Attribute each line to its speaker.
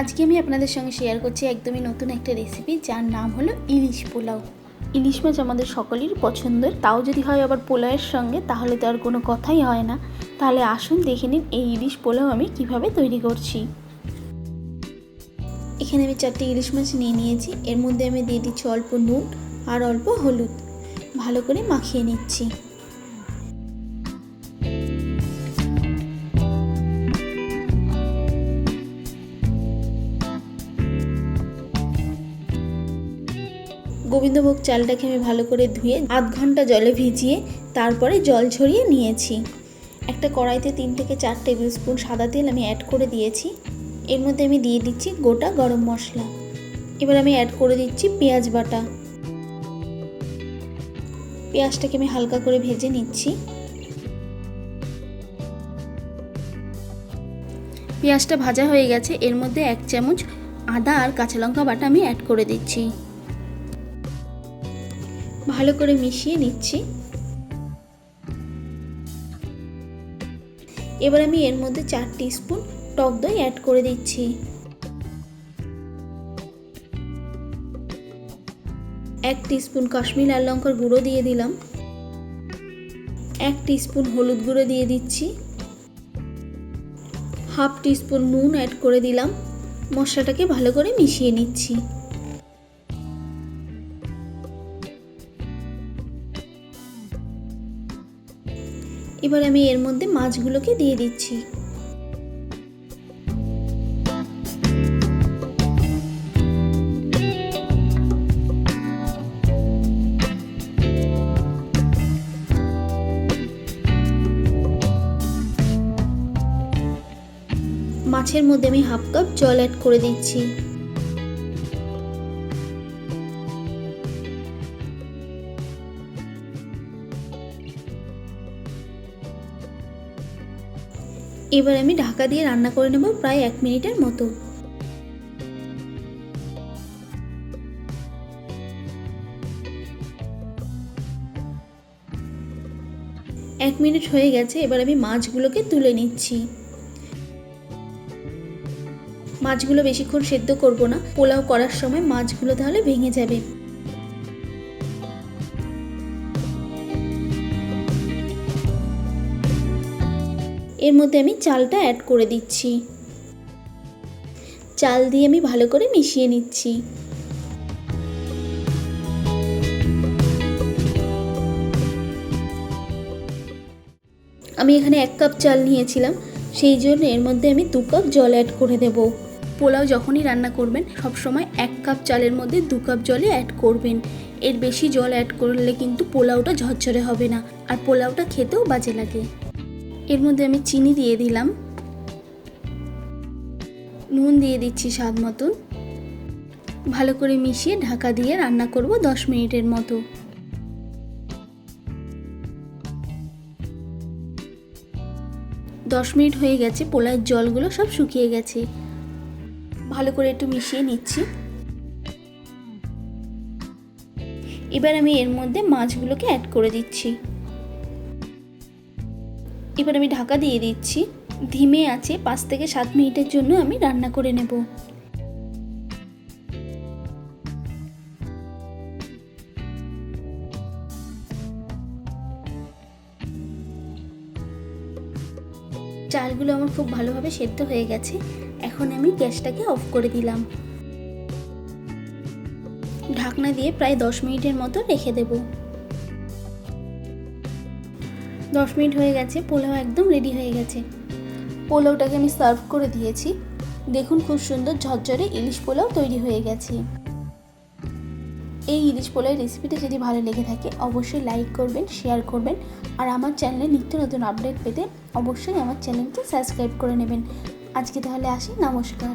Speaker 1: আজকে আমি আপনাদের সঙ্গে শেয়ার করছি একদমই নতুন একটা রেসিপি যার নাম হলো ইলিশ পোলাও। ইলিশ মাছ আমাদের সকলেরই পছন্দের। তাও যদি হয় আবার পোলাওয়ের সঙ্গে তাহলে তো আর কোনো কথাই হয় না। তাহলে আসুন দেখে নিন এই ইলিশ পোলাও আমি কীভাবে তৈরি করছি। এখানে আমি চারটে ইলিশ মাছ নিয়ে নিয়েছি। এর মধ্যে আমি দিয়ে দিচ্ছি অল্প নুন আর অল্প হলুদ। ভালো করে মাখিয়ে নিচ্ছি। গোবিন্দভোগ চালটাকে আমি ভালো করে ধুয়ে আধ ঘণ্টা জলে ভিজিয়ে তারপরে জল ঝরিয়ে নিয়েছি। একটা কড়াইতে তিন থেকে চার টেবিল স্পুন সাদা তেল আমি অ্যাড করে দিয়েছি। এর মধ্যে আমি দিয়ে দিচ্ছি গোটা গরম মশলা। এবার আমি অ্যাড করে দিচ্ছি পেঁয়াজ বাটা। পেঁয়াজটাকে আমি হালকা করে ভেজে নিচ্ছি। পেঁয়াজটা ভাজা হয়ে গেছে। এর মধ্যে এক চামচ আদা আর কাঁচা লঙ্কা বাটা আমি অ্যাড করে দিচ্ছি। ভালো করে মিশিয়ে নিচ্ছি। এবার আমি এর মধ্যে চার স্পুন টক দই অ্যাড করে দিচ্ছি। এক স্পুন কাশ্মীর লাল লঙ্কার গুঁড়ো দিয়ে দিলাম। এক স্পুন হলুদ গুঁড়ো দিয়ে দিচ্ছি। হাফ স্পুন নুন অ্যাড করে দিলাম। মশলাটাকে ভালো করে মিশিয়ে নিচ্ছি। এবার আমি এর মধ্যে মাছগুলোকে দিয়ে দিচ্ছি। মাছের মধ্যে আমি হাফ কাপ জল অ্যাড করে দিচ্ছি। এবার আমি ঢাকা দিয়ে রান্না করে নেব প্রায় এক মিনিটের মতো। এক মিনিট হয়ে গেছে, এবার আমি মাছগুলোকে তুলে নিচ্ছি। মাছগুলো বেশিক্ষণ সেদ্ধ করব না। পোলাও করার সময় মাছগুলো তাহলে ভেঙে যাবে। এর মধ্যে আমি চালটা অ্যাড করে দিচ্ছি। চাল দিয়ে আমি ভালো করে মিশিয়ে নিচ্ছি। আমি এখানে এক কাপ চাল নিয়েছিলাম, সেই জন্য এর মধ্যে আমি দু কাপ জল অ্যাড করে দেব। পোলাও যখনই রান্না করবেন সব সময় এক কাপ চালের মধ্যে দু কাপ জলে অ্যাড করবেন। এর বেশি জল অ্যাড করলে কিন্তু পোলাওটা ঝরঝরে হবে না, আর পোলাওটা খেতেও বাজে লাগে। এর মধ্যে আমি চিনি দিয়ে দিলাম। নুন দিয়ে দিচ্ছি স্বাদ মতন। ভালো করে মিশিয়ে ঢাকা দিয়ে রান্না করব দশ মিনিটের মতো। দশ মিনিট হয়ে গেছে পোলার জলগুলো সব শুকিয়ে গেছে। ভালো করে একটু মিশিয়ে নিচ্ছি। এবার আমি এর মধ্যে মাছগুলোকে অ্যাড করে দিচ্ছি। এবার আমি ঢাকা দিয়ে দিচ্ছি। ধিমে আছে পাঁচ থেকে সাত মিনিটের জন্য আমি রান্না করে নেব। চালগুলো আমার খুব ভালোভাবে সেদ্ধ হয়ে গেছে। এখন আমি গ্যাসটাকে অফ করে দিলাম। ঢাকনা দিয়ে প্রায় দশ মিনিটের মতো রেখে দেবো। দশ মিনিট হয়ে গেছে, পোলাও একদম রেডি হয়ে গেছে। পোলাওটাকে আমি সার্ভ করে দিয়েছি। দেখুন খুব সুন্দর ঝরঝরে ইলিশ পোলাও তৈরি হয়ে গেছে। এই ইলিশ পোলাওয়ের রেসিপিটা যদি ভালো লেগে থাকে, অবশ্যই লাইক করবেন শেয়ার করবেন, আর আমার চ্যানেলে নিত্য নতুন আপডেট পেতে অবশ্যই আমার চ্যানেলটি সাবস্ক্রাইব করে নেবেন। আজকে তাহলে আসি, নমস্কার।